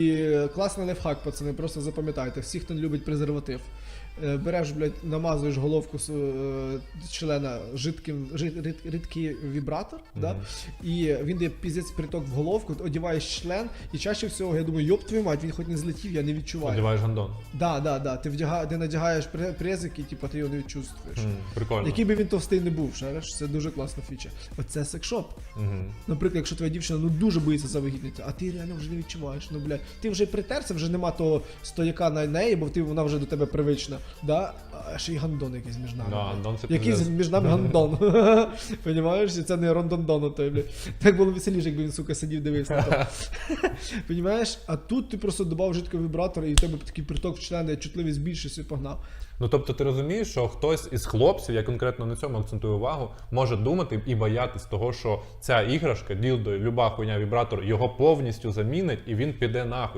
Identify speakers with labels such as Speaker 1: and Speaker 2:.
Speaker 1: І класний лайфхак, пацани, просто запам'ятайте. Всі, хто не любить презерватив. Е, Береш, блядь, намазуєш головку е, члена жидким, жид- рідкий вібратор, да? і він дає піздець приток в головку, одіваєш член, і чаще всього, я думаю, йоп твою мать, він хоч не злетів, я не відчуваю.
Speaker 2: Одіваєш гандон.
Speaker 1: Да, да, да. Ти вдяга, ти надягаєш пре- презик і типу, ти його не відчувствуєш.
Speaker 2: М, Прикольно.
Speaker 1: Який би він товстий не був, шариш, це дуже класна фіча. Оце секшоп.
Speaker 2: Мгм.
Speaker 1: Наприклад, якщо твоя дівчина ну дуже боїться завагітніти, а ти реально вже не відчуваєш. Ну блядь, ти вже притерся, вже нема того стояка на неї, бо ти вона вже до тебе привична. Да? А ще й гандон якийсь між нами.
Speaker 2: Да, це
Speaker 1: Якийсь
Speaker 2: пиздець.
Speaker 1: між нами гандон. Понімаєш? І Це не рондондон той, блядь. Так було веселіше, якби він, сука, сидів дивився на то. Понімаєш? А тут ти просто додав жидкий вібратор, і в тебе такий приток в члени, чутливість збільшився і погнав.
Speaker 2: Ну тобто ти розумієш, що хтось із хлопців, я конкретно на цьому акцентую увагу, може думати і боятись того, що ця іграшка, ділдо, люба хуйня, вібратор його повністю замінить, і він піде нахуй.